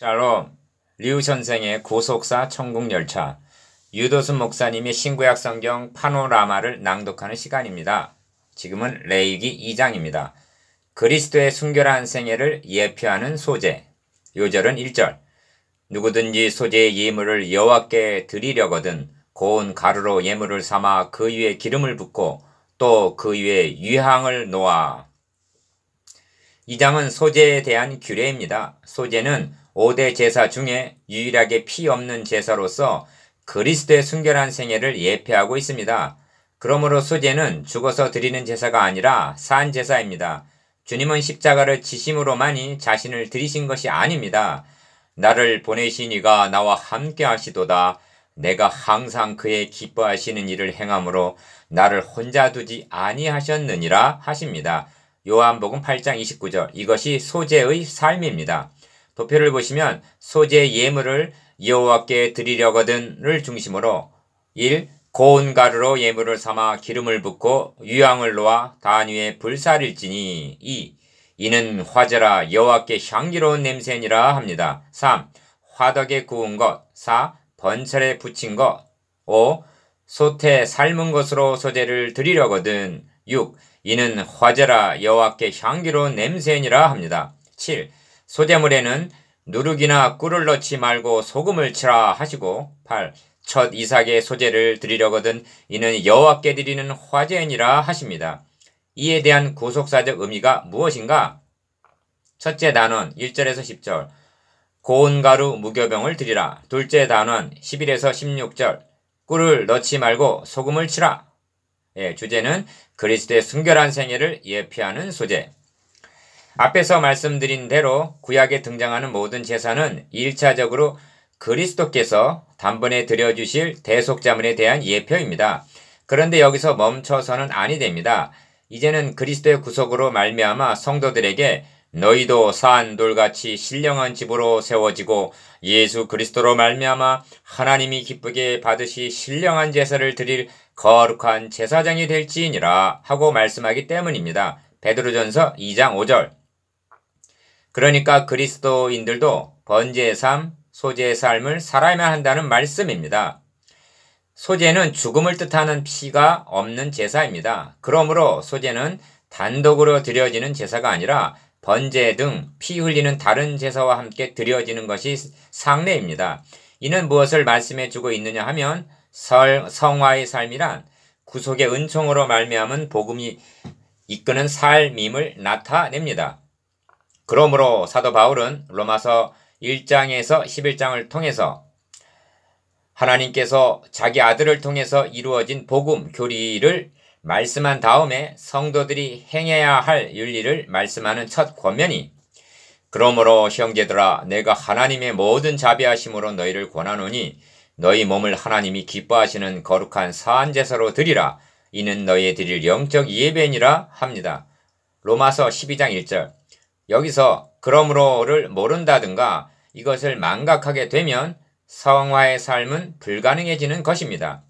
샬롬, 류 선생의 고속사 천국열차, 유도순 목사님의 신구약 성경 파노라마를 낭독하는 시간입니다. 지금은 레이기 2장입니다. 그리스도의 순결한 생애를 예표하는 소재. 요절은 1절. 누구든지 소재의 예물을 여호와께 드리려거든 고운 가루로 예물을 삼아 그 위에 기름을 붓고 또 그 위에 유향을 놓아. 이 장은 소재에 대한 규례입니다. 소재는 5대 제사 중에 유일하게 피 없는 제사로서 그리스도의 순결한 생애를 예표하고 있습니다. 그러므로 소제는 죽어서 드리는 제사가 아니라 산 제사입니다. 주님은 십자가를 지심으로만이 자신을 드리신 것이 아닙니다. 나를 보내신 이가 나와 함께 하시도다. 내가 항상 그의 기뻐하시는 일을 행함으로 나를 혼자 두지 아니하셨느니라 하십니다. 요한복음 8장 29절 이것이 소재의 삶입니다. 도표를 보시면 소재 예물을 여호와께 드리려거든을 중심으로 1. 고운 가루로 예물을 삼아 기름을 붓고 유향을 놓아 단 위에 불살일지니 2. 이는 화제라 여호와께 향기로운 냄새니라 합니다. 3. 화덕에 구운 것 4. 번철에 붙인 것 5. 소태 삶은 것으로 소재를 드리려거든 6. 이는 화제라 여호와께 향기로운 냄새니라 합니다. 7. 소재물에는 누룩이나 꿀을 넣지 말고 소금을 치라 하시고 8. 첫 이삭의 소재를 드리려거든 이는 여호와께 드리는 화제니라 하십니다. 이에 대한 구속사적 의미가 무엇인가? 첫째 단원 1절에서 10절 고운 가루 무교병을 드리라. 둘째 단원 11에서 16절 꿀을 넣지 말고 소금을 치라. 예, 주제는 그리스도의 순결한 생애를 예표하는 소재. 앞에서 말씀드린 대로 구약에 등장하는 모든 제사는 1차적으로 그리스도께서 단번에 드려주실 대속자문에 대한 예표입니다. 그런데 여기서 멈춰서는 아니 됩니다. 이제는 그리스도의 구속으로 말미암아 성도들에게 너희도 산 돌같이 신령한 집으로 세워지고 예수 그리스도로 말미암아 하나님이 기쁘게 받으시 신령한 제사를 드릴 거룩한 제사장이 될지니라 하고 말씀하기 때문입니다. 베드로전서 2장 5절 그러니까 그리스도인들도 번제의 삶, 소재의 삶을 살아야만 한다는 말씀입니다. 소재는 죽음을 뜻하는 피가 없는 제사입니다. 그러므로 소재는 단독으로 드려지는 제사가 아니라 번제 등 피 흘리는 다른 제사와 함께 드려지는 것이 상례입니다. 이는 무엇을 말씀해 주고 있느냐 하면 설, 성화의 삶이란 구속의 은총으로 말미암은 복음이 이끄는 삶임을 나타냅니다. 그러므로 사도 바울은 로마서 1장에서 11장을 통해서 하나님께서 자기 아들을 통해서 이루어진 복음 교리를 말씀한 다음에 성도들이 행해야 할 윤리를 말씀하는 첫 권면이 그러므로 형제들아 내가 하나님의 모든 자비하심으로 너희를 권하노니 너희 몸을 하나님이 기뻐하시는 거룩한 사한 제사로 드리라 이는 너희의 드릴 영적 예배니라 합니다. 로마서 12장 1절 여기서 그러므로를 모른다든가 이것을 망각하게 되면 성화의 삶은 불가능해지는 것입니다.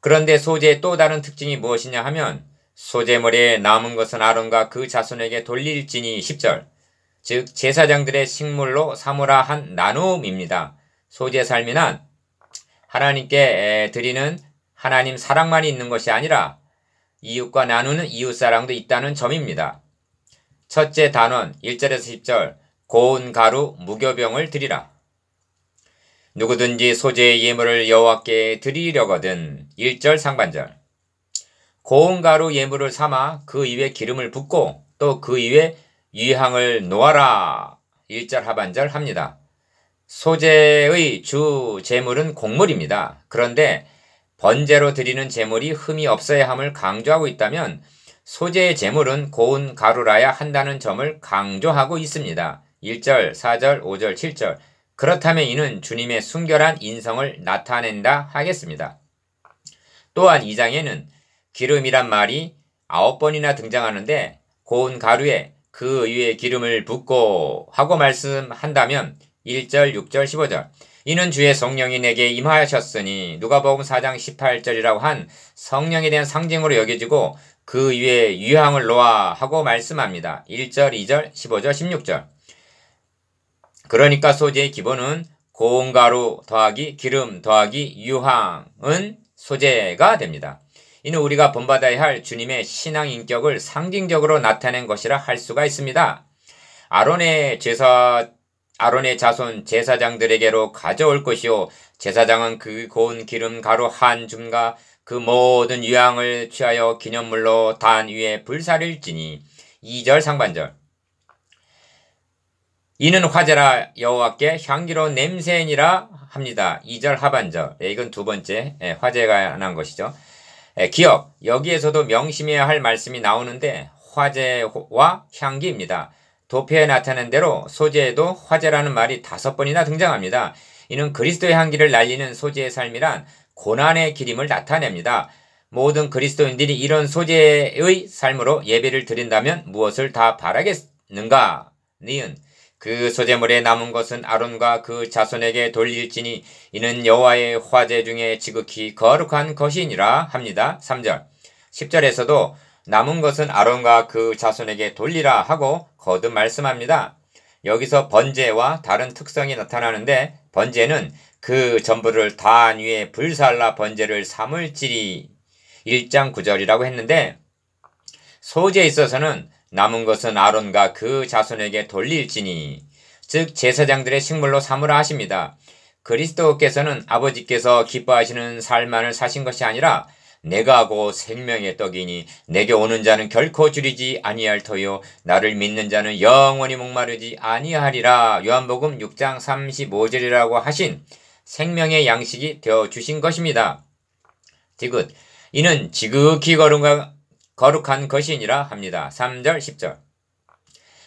그런데 소재의 또 다른 특징이 무엇이냐 하면 소재물에 남은 것은 아론과 그 자손에게 돌릴지니 10절 즉 제사장들의 식물로 삼으라 한 나눔입니다. 소재 삶이란 하나님께 드리는 하나님 사랑만이 있는 것이 아니라 이웃과 나누는 이웃 사랑도 있다는 점입니다. 첫째 단원 1절에서 10절 고운 가루 무교병을 드리라. 누구든지 소재의 예물을 여호와께 드리려거든 1절 상반절 고운 가루 예물을 삼아 그 위에 기름을 붓고 또그 위에 유향을 놓아라 1절 하반절 합니다. 소재의 주 제물은 곡물입니다. 그런데 번제로 드리는 제물이 흠이 없어야 함을 강조하고 있다면 소재의 제물은 고운 가루라야 한다는 점을 강조하고 있습니다. 1절, 4절, 5절, 7절. 그렇다면 이는 주님의 순결한 인성을 나타낸다 하겠습니다. 또한 2장에는 기름이란 말이 9번이나 등장하는데 고운 가루에 그 위에 기름을 붓고 하고 말씀한다면 1절, 6절, 15절. 이는 주의 성령이 내게 임하셨으니 누가복음 4장 18절이라고 한 성령에 대한 상징으로 여겨지고 그 위에 유향을 놓아 하고 말씀합니다. 1절, 2절, 15절, 16절. 그러니까 소재의 기본은 고온가루 더하기 기름 더하기 유황은 소재가 됩니다. 이는 우리가 본받아야 할 주님의 신앙 인격을 상징적으로 나타낸 것이라 할 수가 있습니다. 아론의 제사 아론의 자손 제사장들에게로 가져올 것이요 제사장은 그 고운 기름 가루 한 줌과 그 모든 유향을 취하여 기념물로 단 위에 불사릴지니 2절 상반절 이는 화제라 여호와께 향기로운 냄새니라 합니다. 2절 하반절 예, 이건 두 번째 예, 화제가 난 것이죠. 예, 기억 여기에서도 명심해야 할 말씀이 나오는데 화제와 향기입니다. 도표에 나타난 대로 소재에도 화제라는 말이 다섯 번이나 등장합니다. 이는 그리스도의 향기를 날리는 소재의 삶이란 고난의 기림을 나타냅니다. 모든 그리스도인들이 이런 소재의 삶으로 예배를 드린다면 무엇을 다 바라겠는가? 니은 그 소재물에 남은 것은 아론과 그 자손에게 돌릴지니 이는 여호와의 화재 중에 지극히 거룩한 것이니라 합니다. 3절 10절에서도 남은 것은 아론과 그 자손에게 돌리라 하고 거듭 말씀합니다. 여기서 번제와 다른 특성이 나타나는데 번제는 그 전부를 단 위에 불살라 번제를 삼을지리 1장 9절이라고 했는데 소재에 있어서는 남은 것은 아론과 그 자손에게 돌릴지니 즉 제사장들의 식물로 삼으라 하십니다. 그리스도께서는 아버지께서 기뻐하시는 삶만을 사신 것이 아니라 내가 하고 생명의 떡이니 내게 오는 자는 결코 줄이지 아니할 터요 나를 믿는 자는 영원히 목마르지 아니하리라 요한복음 6장 35절이라고 하신 생명의 양식이 되어 주신 것입니다. 디귿 이는 지극히 거룩한 것이니라 합니다. 3절 10절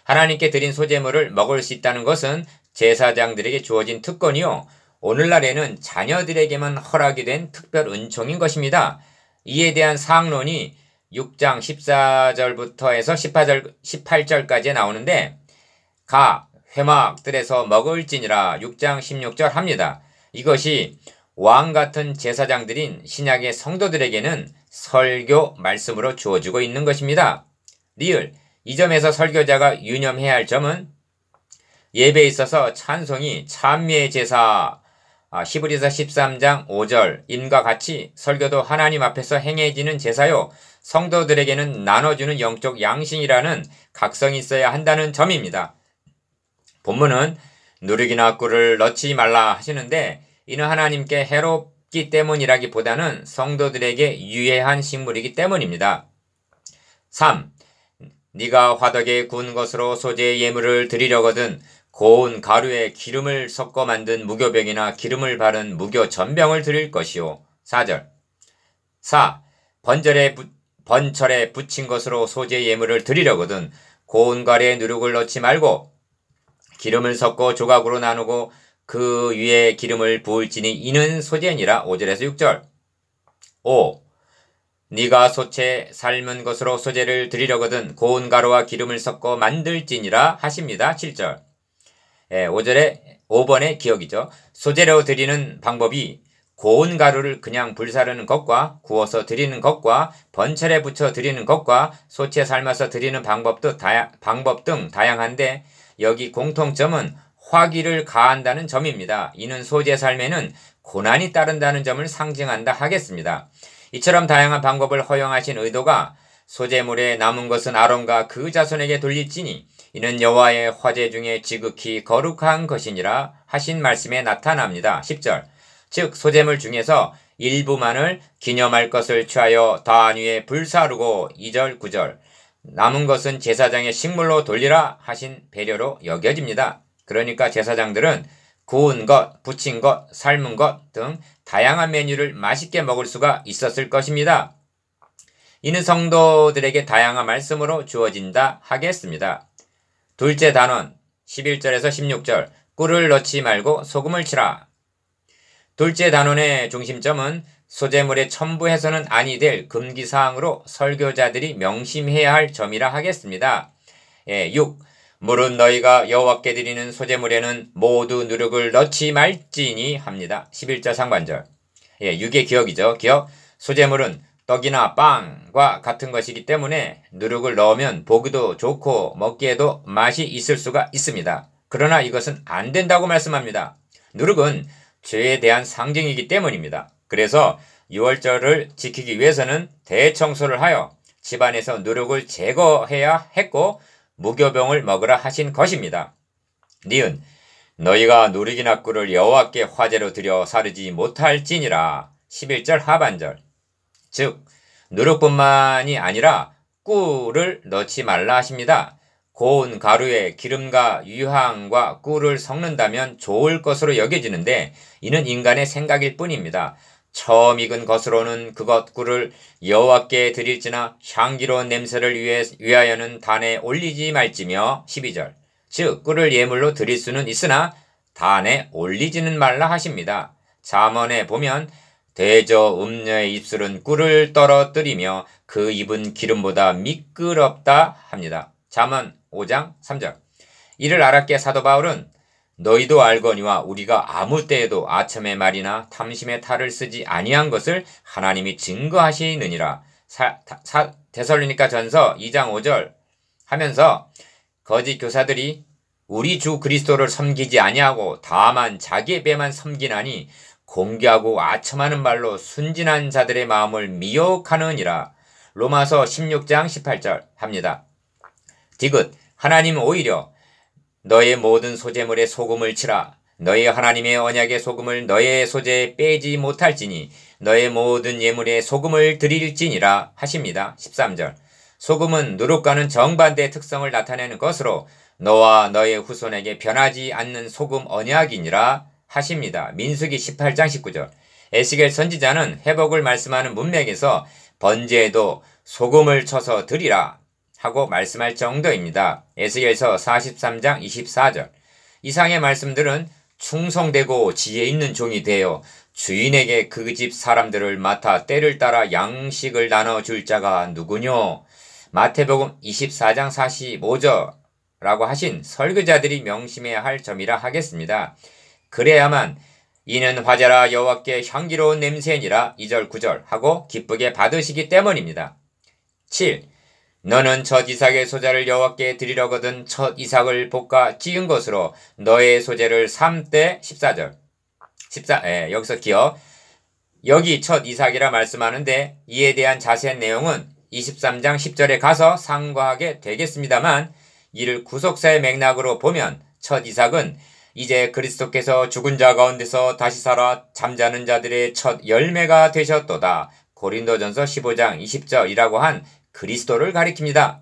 하나님께 드린 소재물을 먹을 수 있다는 것은 제사장들에게 주어진 특권이요 오늘날에는 자녀들에게만 허락이 된 특별 은총인 것입니다. 이에 대한 상론이 6장 14절부터 해서 18절, 18절까지 나오는데 가 회막들에서 먹을지니라 6장 16절 합니다. 이것이 왕 같은 제사장들인 신약의 성도들에게는 설교 말씀으로 주어지고 있는 것입니다. 리을 이 점에서 설교자가 유념해야 할 점은 예배에 있어서 찬송이 찬미의 제사 아, 히브리서 13장 5절 인과 같이 설교도 하나님 앞에서 행해지는 제사요 성도들에게는 나눠주는 영적 양식이라는 각성이 있어야 한다는 점입니다. 본문은 누룩이나 꿀을 넣지 말라 하시는데 이는 하나님께 해롭기 때문이라기보다는 성도들에게 유해한 식물이기 때문입니다. 3. 네가 화덕에 구운 것으로 소재의 예물을 드리려거든 고운 가루에 기름을 섞어 만든 무교병이나 기름을 바른 무교 전병을 드릴 것이요. 4절 4. 번절에 부, 번철에 붙인 것으로 소재 예물을 드리려거든 고운 가루에 누룩을 넣지 말고 기름을 섞어 조각으로 나누고 그 위에 기름을 부을지니 이는 소재니라 5절에서 6절 5. 네가 소채 삶은 것으로 소재를 드리려거든 고운 가루와 기름을 섞어 만들지니라 하십니다. 7절 예, 5절에 5번의 기억이죠. 소재로 드리는 방법이 고운 가루를 그냥 불사르는 것과 구워서 드리는 것과 번철에 붙여 드리는 것과 소채 삶아서 드리는 방법도 다야, 방법 등 다양한데 여기 공통점은 화기를 가한다는 점입니다. 이는 소재 삶에는 고난이 따른다는 점을 상징한다 하겠습니다. 이처럼 다양한 방법을 허용하신 의도가 소재물에 남은 것은 아론과 그 자손에게 돌릴지니 이는 여호와의 화제 중에 지극히 거룩한 것이니라 하신 말씀에 나타납니다. 10절 즉 소재물 중에서 일부만을 기념할 것을 취하여 단 위에 불사르고 2절 9절 남은 것은 제사장의 식물로 돌리라 하신 배려로 여겨집니다. 그러니까 제사장들은 구운 것, 부친 것, 삶은 것 등 다양한 메뉴를 맛있게 먹을 수가 있었을 것입니다. 이는 성도들에게 다양한 말씀으로 주어진다 하겠습니다. 둘째 단원 11절에서 16절 꿀을 넣지 말고 소금을 치라. 둘째 단원의 중심점은 소재물에 첨부해서는 아니 될 금기사항으로 설교자들이 명심해야 할 점이라 하겠습니다. 예, 6. 물은 너희가 여호와께 드리는 소재물에는 모두 누룩을 넣지 말지니 합니다. 11절 상반절. 예, 6의 기억이죠. 기억. 소재물은 떡이나 빵과 같은 것이기 때문에 누룩을 넣으면 보기도 좋고 먹기에도 맛이 있을 수가 있습니다. 그러나 이것은 안 된다고 말씀합니다. 누룩은 죄에 대한 상징이기 때문입니다. 그래서 6월절을 지키기 위해서는 대청소를 하여 집안에서 누룩을 제거해야 했고 무교병을 먹으라 하신 것입니다. 니은 너희가 누룩이나 꿀을 여호와께 화제로 드려 사르지 못할지니라 11절 하반절 즉 누룩뿐만이 아니라 꿀을 넣지 말라 하십니다. 고운 가루에 기름과 유황과 꿀을 섞는다면 좋을 것으로 여겨지는데 이는 인간의 생각일 뿐입니다. 처음 익은 것으로는 그것 꿀을 여호와께 드릴지나 향기로운 냄새를 위해, 위하여는 단에 올리지 말지며 12절 즉 꿀을 예물로 드릴 수는 있으나 단에 올리지는 말라 하십니다. 잠언에 보면 대저 음녀의 입술은 꿀을 떨어뜨리며 그 입은 기름보다 미끄럽다 합니다. 잠언 5장 3절 이를 알았게 사도 바울은 너희도 알거니와 우리가 아무 때에도 아첨의 말이나 탐심의 탈을 쓰지 아니한 것을 하나님이 증거하시느니라. 사, 사, 데살로니가 전서 2장 5절 하면서 거짓 교사들이 우리 주 그리스도를 섬기지 아니하고 다만 자기의 배만 섬기나니 공개하고 아첨하는 말로 순진한 자들의 마음을 미혹하느니라. 로마서 16장 18절 합니다. 디귿 하나님 오히려 너의 모든 소재물에 소금을 치라. 너의 하나님의 언약의 소금을 너의 소재에 빼지 못할지니 너의 모든 예물에 소금을 드릴지니라 하십니다. 13절 소금은 누룩과는 정반대의 특성을 나타내는 것으로 너와 너의 후손에게 변하지 않는 소금 언약이니라 하십니다. 민수기 18장 19절 에스겔 선지자는 회복을 말씀하는 문맥에서 번제에도 소금을 쳐서 드리라 하고 말씀할 정도입니다. 에스겔서 43장 24절 이상의 말씀들은 충성되고 지혜 있는 종이 되어 주인에게 그 집 사람들을 맡아 때를 따라 양식을 나눠줄 자가 누구뇨? 마태복음 24장 45절라고 하신 설교자들이 명심해야 할 점이라 하겠습니다. 그래야만 이는 화제라 여호와께 향기로운 냄새니라 2절 9절 하고 기쁘게 받으시기 때문입니다. 7. 너는 첫 이삭의 소자를 여호와께 드리려거든 첫 이삭을 볶아 찌은 것으로 너의 소재를 3대 14절 14 예, 여기서 기억 여기 첫 이삭이라 말씀하는데 이에 대한 자세한 내용은 23장 10절에 가서 상고하게 되겠습니다만 이를 구속사의 맥락으로 보면 첫 이삭은 이제 그리스도께서 죽은 자 가운데서 다시 살아 잠자는 자들의 첫 열매가 되셨도다. 고린도전서 15장 20절이라고 한 그리스도를 가리킵니다.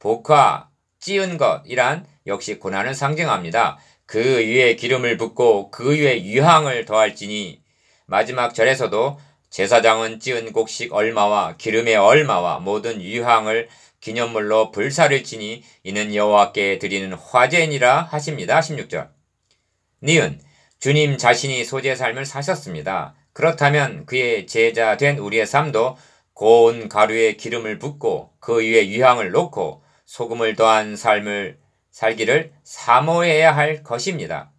복화, 찌은 것이란 역시 고난을 상징합니다. 그 위에 기름을 붓고 그 위에 유향을 더할지니 마지막 절에서도 제사장은 찌은 곡식 얼마와 기름의 얼마와 모든 유향을 기념물로 불사를 치니 이는 여호와께 드리는 화제니라 하십니다. 16절. 니은 주님 자신이 소재 삶을 사셨습니다. 그렇다면 그의 제자 된 우리의 삶도 고운 가루에 기름을 붓고 그 위에 유향을 놓고 소금을 더한 삶을 살기를 사모해야 할 것입니다.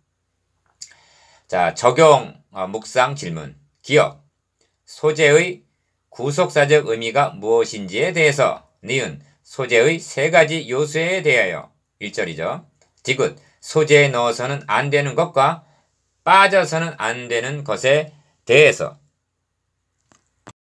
자, 적용 어, 묵상 질문. 기억. 소재의 구속사적 의미가 무엇인지에 대해서 니은 소재의 세 가지 요소에 대하여 1절이죠. 디귿 소재에 넣어서는 안 되는 것과 빠져서는 안 되는 것에 대해서